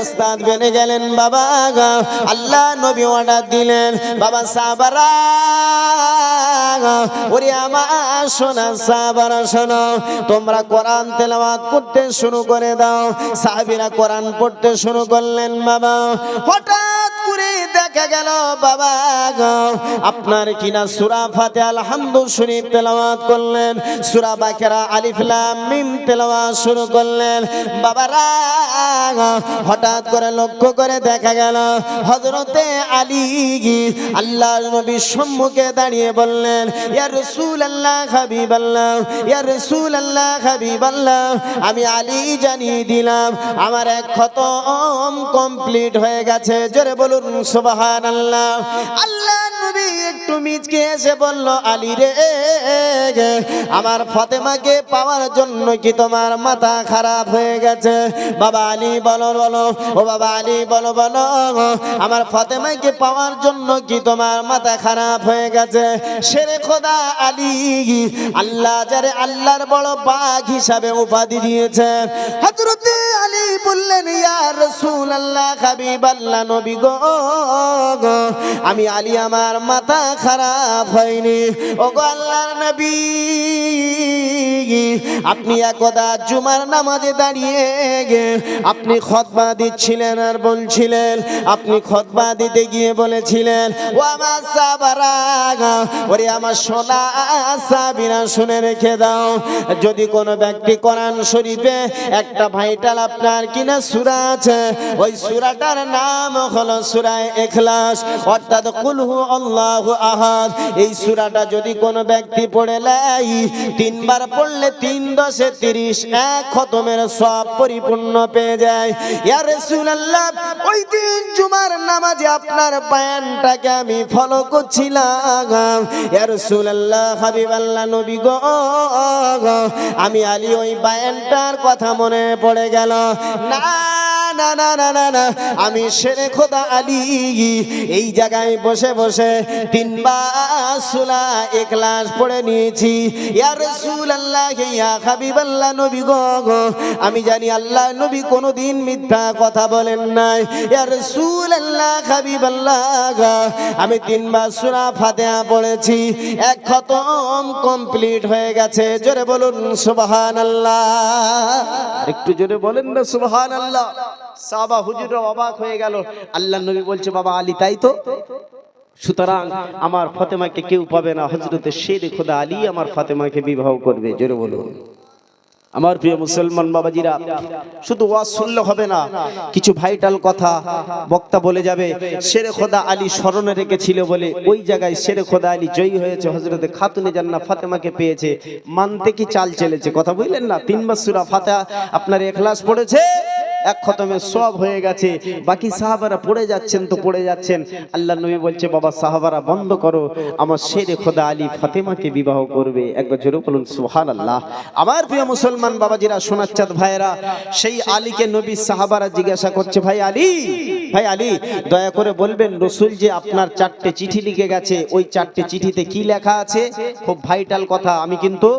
ওস্তাদ গেলেন বাবা আল্লাহ নবী অর্ডার দিলেন, বাবা সাবারা ওরে আমার সাবারা শোনো, তোমরা কোরআন তেলাওয়াত করতে শুরু করে দাও। সাহাবীরা কোরআন পড়তে শুরু করলেন বাবা। হঠাৎ করে দেখা গেল, বাবা আপনার কিনা সূরা ফাতিহা আলহামদু শরীফ তেলাওয়াত করলেন। সূরা বাকেরা, আলিফ, লাম, মিম, তেলাওয়াত শুরু করলেন। বাবারা হঠাৎ করে লক্ষ্য করে দেখা গেল, হযরতে আলী আল্লাহর নবীর সম্মুখে দাঁড়িয়ে বললেন, ইয়া রাসূলুল্লাহ, হাবিবাল্লাহ, ইয়া রাসূলুল্লাহ, হাবিবাল্লাহ, আমি আলী জানিয়ে দিলাম, আমার এক খতম কমপ্লিট হয়ে গেছে। জোরে বলুন সুবহানাল্লাহ। আল্লাহ নবী একটু মিচকে এসে বলল আলী রে আমার ফতেমাকে পাওয়ার জন্য কি তোমার মাথা খারাপ হয়ে গেছে? বাবা আলী বলো বলো। ও বাবা আলী বলো বলো। আমার ফতেমাকে পাওয়ার জন্য কি তোমার মাথা খারাপ হয়ে গেছে? সেরে খোদা আলী আল্লাহ যারে আল্লাহর বড় বাঘ হিসাবে উপাধি দিয়েছে। হযরতে আলী বললেন ইয়া রাসূলুল্লাহ হাবিবাল্লাহ নবী গো গো, আমি আলী, আমার মাথা খারাপ হয়নি। ও আল্লাহর নবী, আপনি একদা জুমার নামাজে দাঁড়িয়ে গে। আপনি খতবা দিচ্ছিলেন আর বলছিলেন, আপনি খতবা দিতে গিয়ে বলেছিলেন, ও আমার সাবারা ওরে আমার সোনা সাবিনা শুনে রেখে দাও। যদি কোনো ব্যক্তি কোরআন শরীফে একটা ভাইটাল আপনার কিনা সূরা আছে, ওই সূরাটার নাম হলো সূরায়ে ইখলাস অর্থাৎ কুলহু আল্লাহু আহাদ। এই সূরাটা যদি কোনো ব্যক্তি পড়ে লাই তিনবার পড়লে তিন দশে তিরিশ, এক খতমের সব পরিপূর্ণ পেয়ে যায়। ইয়া রাসূলুল্লাহ, ওই জুমার নামাজে আপনার বায়ানটাকে আমি ফলো করছিলাম। ইয়া রাসূলুল্লাহ, হাবিবাল্লাহ, নবী গো। আমি আলী ওই বায়ানটার কথা মনে পড়ে গেল। না না না না না না। আমি শেরে খোদা আলী। এই জায়গায় বসে বসে তিনবার সুলা একলাস পড়ে নিয়েছি। ইয়া রাসূলুল্লাহ, ইয়া হাবিবাল্লাহ, নবী গো আমি জানি আল্লাহ নবী কোনোদিন মিথ্যা কথা বলেন নাই। ইয়া রাসূলুল্লাহ, হাবিবাল্লাহ আমি তিনবার সূরা ফাতিহা পড়েছি। এক খতম কমপ্লিট হয়ে গেছে। জোরে বলুন, সুবহানাল্লাহ। একটু জোরে বলেন না, সুবহানাল্লাহ। সাহাবা হুজুররা অবাক হয়ে গেল। আল্লাহ নবী বলছে, বাবা আলী, তাই তো? সুতরাং আমার ফাতেমাকে কেউ পাবে না। হজরতে শের খোদা আলী আমার ফাতেমাকে বিবাহ করবে। জোরে বলুন। আমার প্রিয় মুসলমান বাবাজিরা, শুধু ওয়াজ শুনলে হবে না, কিছু ভাইটাল কথা বক্তা বলে যাবে, শেরে খোদা আলী স্মরণে রেখেছিল বলে ওই জায়গায় শেরে খোদা আলী জয়ী হয়েছে হজরতে খাতুনে জান্না ফাতেমাকে পেয়েছে। মানতে কি চাল চলেছে? কথা বুঝলেন না? তিনবার সুরা ফাতে আপনার এখলাস পড়েছে? এক খতমে সব হয়ে গেছে। বাকি সাহাবারা পড়ে যাচ্ছেন তো পড়ে যাচ্ছেন। আল্লাহ নবী বলছে, বাবা, সাহাবারা বন্ধ করো। আমার শেরে খোদা আলী ফাতেমাকে বিবাহ করবে। একবার জোরে বলুন সুহান আল্লাহ আমার প্রিয় মুসলমান বাবাজিরা, সোনাচ্চাঁদ ভাইয়েরা, সেই আলীকে নবী সাহাবারা জিজ্ঞাসা করছে, ভাই আলী ভাই আলী, দয়া করে বলবেন, রসুল যে আপনার চারটে চিঠি লিখে গেছে, ওই চারটে চিঠিতে কি লেখা আছে? খুব ভাইটাল কথা। আমি কিন্তু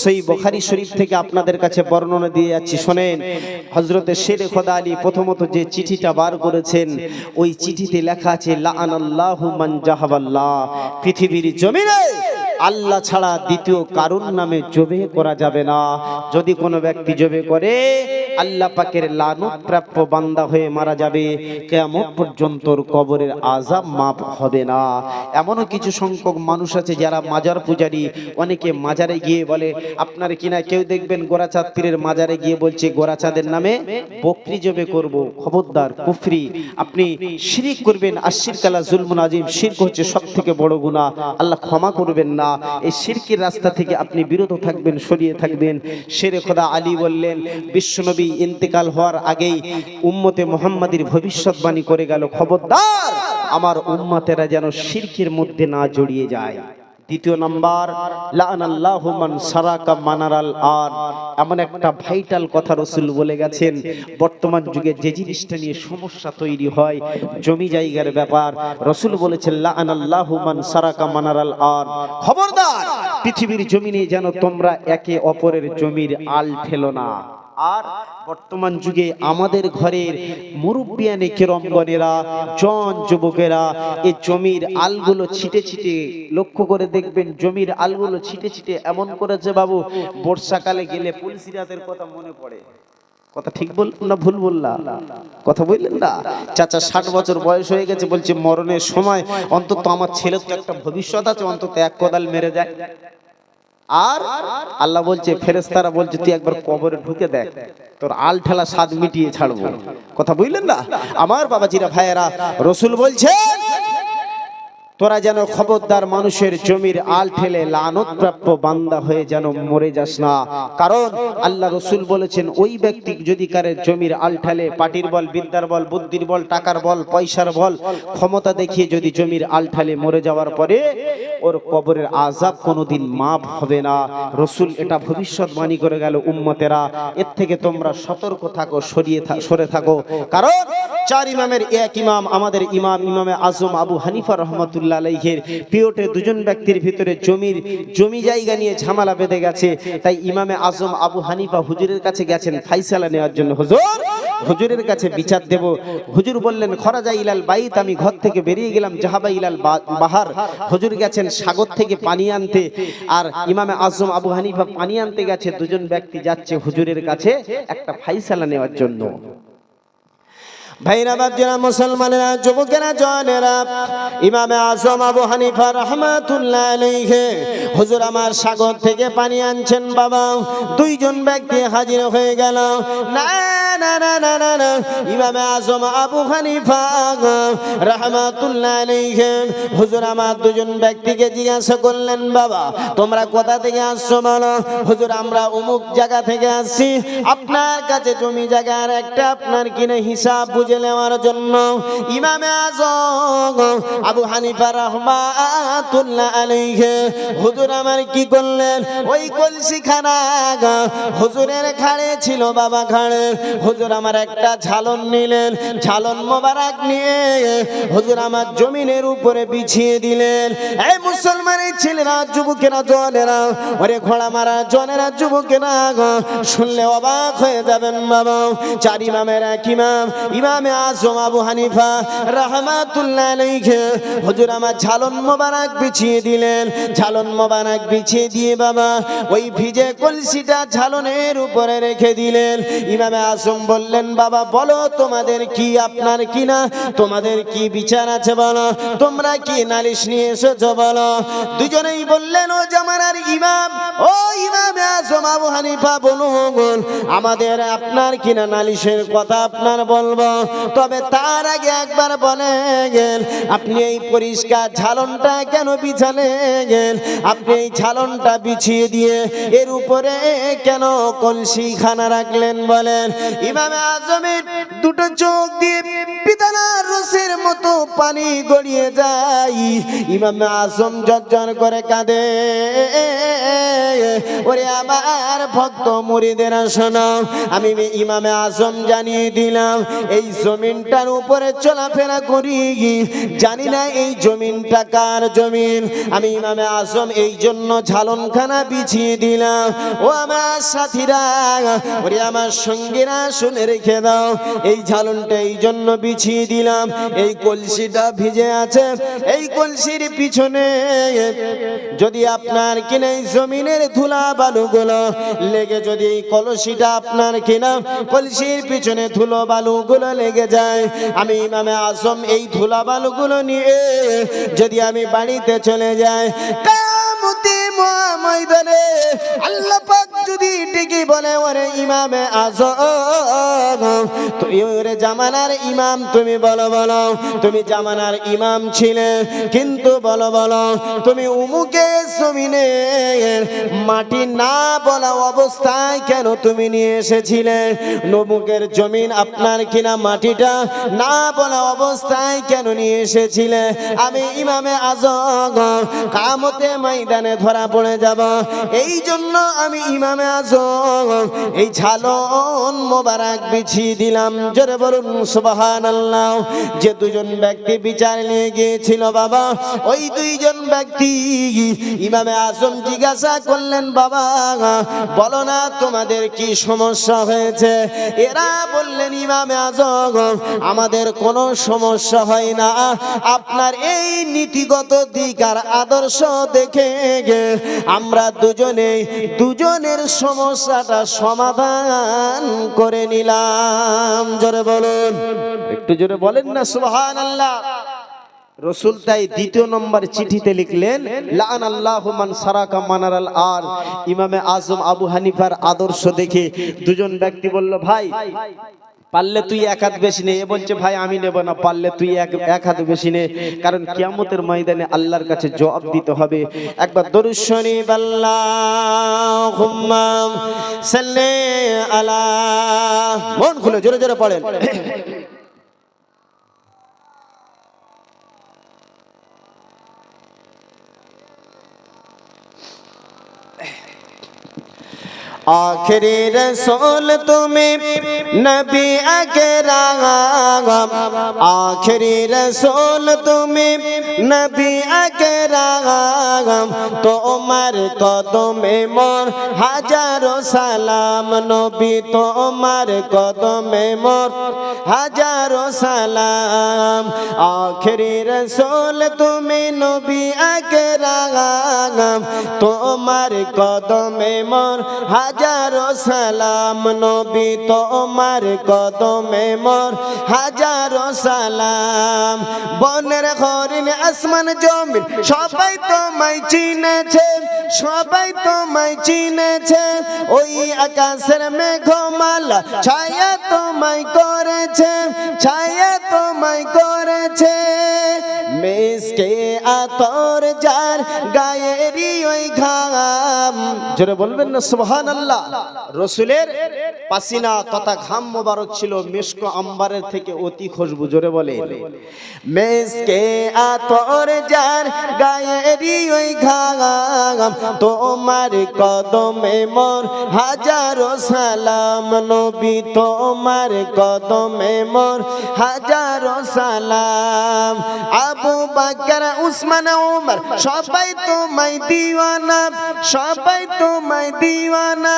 সেই বখারি শরীফ থেকে আপনাদের কাছে বর্ণনা দিয়ে যাচ্ছি। শোনেন হজরতে শেরে খোদা আলী প্রথমত যে চিঠিটা বার করেছেন, ওই চিঠিতে লেখা আছে লা লাআনাল্লাহু মান জাহাবাল্লাহ, পৃথিবীর জমিনে। আল্লাহ ছাড়া দ্বিতীয় কারুর নামে জবে করা যাবে না। যদি কোনো ব্যক্তি জবে করে, আল্লাহ পাকের লানত প্রাপ্য বান্দা হয়ে মারা যাবে। কেমন পর্যন্ত কবরের আজাব মাপ হবে না। এমনও কিছু সংখ্যক মানুষ আছে যারা মাজার পূজারি। অনেকে মাজারে গিয়ে বলে, আপনার কিনা কেউ দেখবেন গোরাচাঁদ পীরের মাজারে গিয়ে বলছে গোরাচাঁদের নামে বকরি জবে করব, খবরদার, কুফরি। আপনি শিরিক করবেন, আশির কালা জুলমুন আজিম, শিরক হচ্ছে সব থেকে বড় গুনাহ। আল্লাহ ক্ষমা করবেন না। এই শিরকির রাস্তা থেকে আপনি বিরত থাকবেন, সরিয়ে থাকবেন। শেরে খোদা আলী বললেন, বিশ্বনবী ইন্তেকাল হওয়ার আগেই উম্মতে মোহাম্মদীর ভবিষ্যৎবাণী করে গেল, খবরদার, আমার উম্মতেরা যেন শিরকির মধ্যে না জড়িয়ে যায়। দ্বিতীয় নাম্বার লাআনাল্লাহু মান সারাকা মানারাল আর এমন একটা ভাইটাল কথা রসুল বলে গেছেন, বর্তমান যুগে যে জিনিসটা নিয়ে সমস্যা তৈরি হয়, জমি জায়গার ব্যাপার, রসুল বলেছেন লাআনাল্লাহু মান সারাকা মানারাল আর খবরদার, পৃথিবীর জমিনে যেন তোমরা একে অপরের জমির আল ফেলো না। আর বর্তমান যুগে আমাদের ঘরের মুরব্বিয়ানে কেরমগণেরা জন যুবকেরা এই জমির আলগুলো ছিটে ছিটে, লক্ষ্য করে দেখবেন জমির আলগুলো ছিটে ছিটে এমন করেছে বাবু, বর্ষাকালে গেলে পুলিশিরাতের কথা মনে পড়ে। কথা ঠিক বললাম না ভুল বললাম? কথা বললেন না? চাচা ষাট বছর বয়স হয়ে গেছে, বলছে মরণের সময় অন্তত আমার ছেলের তো একটা ভবিষ্যৎ আছে, অন্তত এক কোদাল মেরে যায়। আর আল্লাহ বলছে ফেরেস্তারা বলছে, তুই একবার কবরে ঢুকে দেখ, তোর আল ঠেলা স্বাদ মিটিয়ে ছাড়বো। কথা বুঝলেন না? আমার বাবাজিরা, ভাইয়েরা, রসুল বলছে তোরা যেন খবরদার মানুষের জমির আল ঠেলে লানত প্রাপ্য বান্দা হয়ে যেন মরে যাস না। কারণ আল্লাহ রসুল বলেছেন, ওই ব্যক্তি যদি কারের জমির আল ঠেলে, পাটির বল, বিদ্যার বল, বুদ্ধির বল, টাকার বল, পয়সার বল, ক্ষমতা দেখিয়ে যদি জমির আল ঠেলে মরে যাওয়ার পরে ওর কবরের আজাব কোনোদিন মাপ হবে না। রসুল এটা ভবিষ্যৎবাণী করে গেল, উম্মতেরা, এর থেকে তোমরা সতর্ক থাকো, সরিয়ে সরে থাকো। কারণ চার ইমামের এক ইমাম, আমাদের ইমাম, ইমামে আজম আবু হানিফা রহমতুল্লাহ আলাইহের পিওটে দুজন ব্যক্তির ভিতরে জমির, জমি জায়গা নিয়ে ঝামেলা বেঁধে গেছে। তাই ইমামে আজম আবু হানিফা হুজুরের কাছে গেছেন ফাইসালা নেওয়ার জন্য। হুজুর, হুজুরের কাছে বিচার দেব। হুজুর বললেন, খরাজা ইলাল বাইত, আমি ঘর থেকে বেরিয়ে গেলাম জাহাবা ইলাল বাহার। হুজুর গেছেন সাগর থেকে পানি আনতে। আর ইমামে আজম আবু হানিফা পানি আনতে গেছে। দুজন ব্যক্তি যাচ্ছে হুজুরের কাছে একটা ফাইসালা নেওয়ার জন্য। ভাইরা মুসলমানেরা, যুবকেরা জনেরা ইমামে আজম আবু হানিফা রহমাতুল্লাহ হুজুর আমার সাগর থেকে পানি আনছেন বাবা, দুইজন ব্যক্তি হাজির হয়ে গেল। হুজুর আমার দুজন ব্যক্তিকে জিজ্ঞাসা করলেন, বাবা, তোমরা কোথা থেকে আসছো বলো? হুজুর, আমরা অমুক জায়গা থেকে আসছি, আপনার কাছে জমি জায়গার একটা, আপনার কিনে হিসাব বুঝে নেওয়ার জন্য। ইমামে আজম আবু হানিফা রহমাতুল্লাহ আলাইহি, হুজুর আমার কি করলেন? ওই কলসি খানা হুজুরের ঘাড়ে ছিল বাবা ঘাড়ে। হুজুর আমার একটা ঝালন নিলেন, ঝালন মোবারক নিয়ে হুজুর আমার জমিনের উপরে বিছিয়ে দিলেন। এই মুসলমানের ছেলেরা, যুবকেরা, জনেরা, ওরে ঘোড়া মারা জনেরা, যুবকেরা শুনলে অবাক হয়ে যাবেন বাবা। চার ইমামের এক ইমাম, ইমামে আজম আবু হানিফা রহমাতুল্লাহ আলাইহি। হুজুর আমার ঝালন মোবারক বিছিয়ে দিলেন। ঝালন মোবারক বিছিয়ে দিয়ে বাবা, ওই ভিজে কলসিটা ঝালনের উপরে রেখে দিলেন। ইমামে আজম বললেন, বাবা, বলো তোমাদের কি আপনার কি না? তোমাদের কি বিচার আছে বলো? তোমরা কি নালিশ নিয়ে এসেছ বলো? দুজনেই বললেন, ও জামানার ইমাম, ও ইমামে আজম আবু হানিফা, বলুন আমাদের আপনার কিনা নালিশের কথা আপনার বলব। তবে তার আগে একবার বলে গেল, আপনি এই পরিষ্কার ঝালনটা কেন বিছালে গেল? আপনি এই ঝালনটা বিছিয়ে দিয়ে এর উপরে কেন কলসি খানা রাখলেন বলেন? ইমামে আজমের দুটো চোখ দিয়ে মতো পানি গড়িয়ে যায়। ইমামে আজম জর্জর করে কাঁদে। ওরে আমার ভক্ত মুরিদের শোনো, আমি ইমামে আজম জানিয়ে দিলাম, এই জমিনটার উপরে চলাফেরা করি। জানি না এই জমিনটা কার জমিন। আমি ইমামে আজম এই জন্য ঝালনখানা বিছিয়ে দিলাম। ও আমার সাথীরা, ওরে আমার সঙ্গীরা শুনে রেখে দাও, এই ঝালনটা এই জন্য বিছিয়ে দিলাম, এই কলসিটা ভিজে আছে, এই কলসির পিছনে যদি আপনার কিনা জমিনের ধুলা বালুগুলো লেগে যদি এই কলসিটা আপনার কিনা, কলসির পিছনে ধুলো বালুগুলো লেগে যায়। আমি ইমামে আজম এই ধুলা বালুগুলো নিয়ে যদি আমি বাড়িতে চলে যাই ময়দানে যদি বলে, ওরে ইমামে আজম জামানার ইমাম, তুমি বলো বলো। তুমি জামানার ইমাম ছিলে, কিন্তু বলো বলো, তুমি উমুকে জমিনে মাটি না বলা অবস্থায় কেন তুমি নিয়ে এসেছিলে? নমুকের জমিন আপনার কিনা মাটিটা না বলা অবস্থায় কেন নিয়ে এসেছিলে? আমি ইমামে আজম, কামতে ময়দানে ধরা পড়ে যাব। এই জন্য আমি ইমামে আজম, এই ঝালন মোবারক বিছিয়ে দিলাম। জোরে বলুন সুবাহান আল্লাহ যে দুজন ব্যক্তি বিচার নিয়ে গিয়েছিল বাবা। ওই দুইজন ব্যক্তি ইমামে আজম জিজ্ঞাসা করলেন, বাবা, বলো না তোমাদের কি সমস্যা হয়েছে? এরা বললেন, ইমামে আজম, আমাদের কোনো সমস্যা হয় না। আপনার এই নীতিগত দিক আর আদর্শ দেখে আমরা দুজনে, দুজনের সমস্যাটা সমাধান করে নিলাম। জোরে বলুন। একটু জোরে বলেন না সুবহান আল্লাহ রসুল তাই দ্বিতীয় নম্বর চিঠিতে লিখলেন লান আল্লাহ মান সারাকা মানারাল আর ইমামে আজম আবু হানিফার আদর্শ দেখে দুজন ব্যক্তি বলল, ভাই, পারলে তুই এক হাত বেশি নে। এ বলছে, ভাই, আমি নেব না, পারলে তুই এক এক হাত বেশি নে। কারণ কিয়ামতের ময়দানে আল্লাহর কাছে জবাব দিতে হবে। একবার দরুদ শরীফ, আল্লাহুম্মা সাল্লি আলা মন খুলে জোরে জোরে পড়েন। আখরি রসোল, তুমি নবী আকরাম আখরি রসোল, তুমি নবী আকরাম তোমার কদমে মোর হাজারো সালাম, নবী তোমার কদমে মোর হাজারো সালাম। আখরি রসোল, তুমি নবী আকরাম তোমার কদমে মোর হাজারো সালাম নবী তোমার কদমে মোর। হাজারো সালাম, বনের হরিণ, আসমান, জমিন, সবাই তোমায় চিনেছে, সবাই তোমায় চিনেছে। ওই আকাশের মেঘমালা ছায়া তোমায় করেছে, ছায়া তোমায় করেছে। মেসকে আতর যার গায়েরই ওই ঘাম। জোরে বলবেন না সুবহান আল্লাহ। রসুলের পাসিনা তথা ঘাম মোবারক ছিল, মেশকো আম্বারের থেকে অতি খুশবু, জোরে বলে। মেসকে আতর যার গায়েরই ওই ঘাম, তোমার কদমে মোর, হাজারো সালাম নবী, তোমার কদমে মোর, হাজারো সালাম। আবু বাকর, উসমান ওমর সবাই তোমায় দিওয়ানা, সবাই তোমায় দিওয়ানা।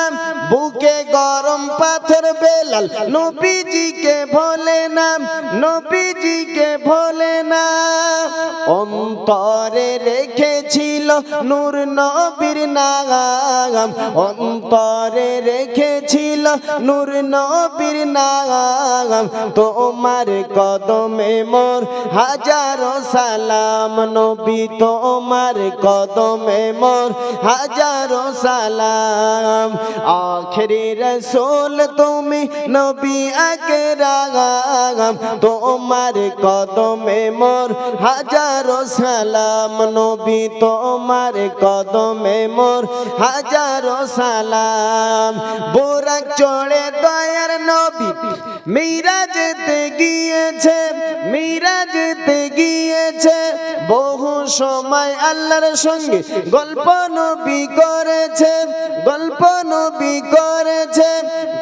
বুকে গরম পাথর বেলাল নবীজিকে ভোলে না নবীজিকে ভোলে না। অন্তরে রেখেছিল নূর নবীর নাগাম অন্তরে রেখেছিল নূর নবীর নাগাম তোমার কদমে মোর হাজারো সালাম নবী, তোমার কদমে মোর হাজারো সালাম। আখরি রসুল তুমি নবী আকরাম তোমার কদমে মোর হাজারো সালাম নবী তোমার কদমে মোর হাজারো সালাম। বোরাক চড়ে দয়ার নবী মীরা যেতে গিয়েছে মীরা যেতে গিয়েছে। বহু সময় আল্লাহর সঙ্গে গল্প নবী করেছে, গল্প নবী করেছে।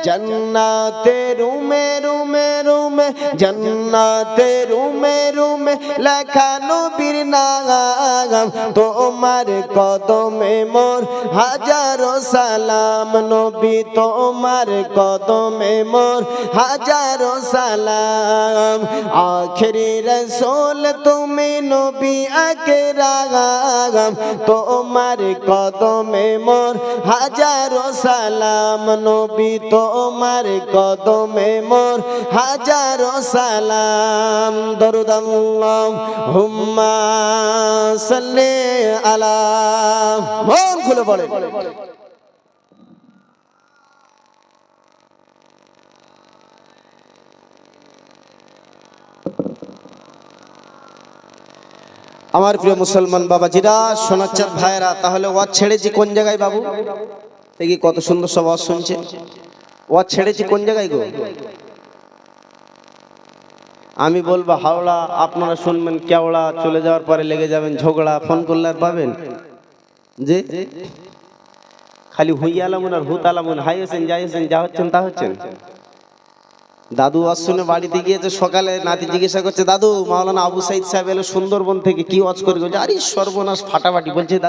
জান্নাতে রুমে রুমে রুমে, জান্নাতে রুমে রুমে লেখা নবীর নাগাম তোমার কদমে মোর হাজারো সালাম নবী, তোমার কদমে মোর হাজারো সালাম। আখরি রসুল, তুমি নবী আকরাম তোমার কদমে মোর হাজারো সালাম নবী তো তোমার কদমে মোর হাজারো সালাম। দরুদ হুম্মা সাল্লি আলা মন খুলে বলে আমার প্রিয় মুসলমান বাবাজিরা সোনাচ্চার ভাইরা তাহলে ওয়াজ ছেড়েছি কোন জায়গায় বাবু? দেখি কত সুন্দর সব শুনছে। ওয়াজ ছেড়েছি কোন জায়গায় গো? আমি বলব হাওড়া আপনারা শুনবেন কেওড়া চলে যাওয়ার পরে লেগে যাবেন ঝগড়া ফোন করলে আর পাবেন? যে খালি হুই আলামুন আর হুত আলামুন হাই হোসেন যাই হোসেন যা হচ্ছেন তা হচ্ছেন। দাদু ওয়াজ শুনে বাড়িতে গিয়েছে সকালে নাতি জিজ্ঞাসা করছে দাদু মাওলানা আবু সাইদ সাহেব এলো সুন্দরবন থেকে কি ওয়াজ করে গেছে আরে সর্বনাশ ফাটাফাটি। বলছে "দাদু,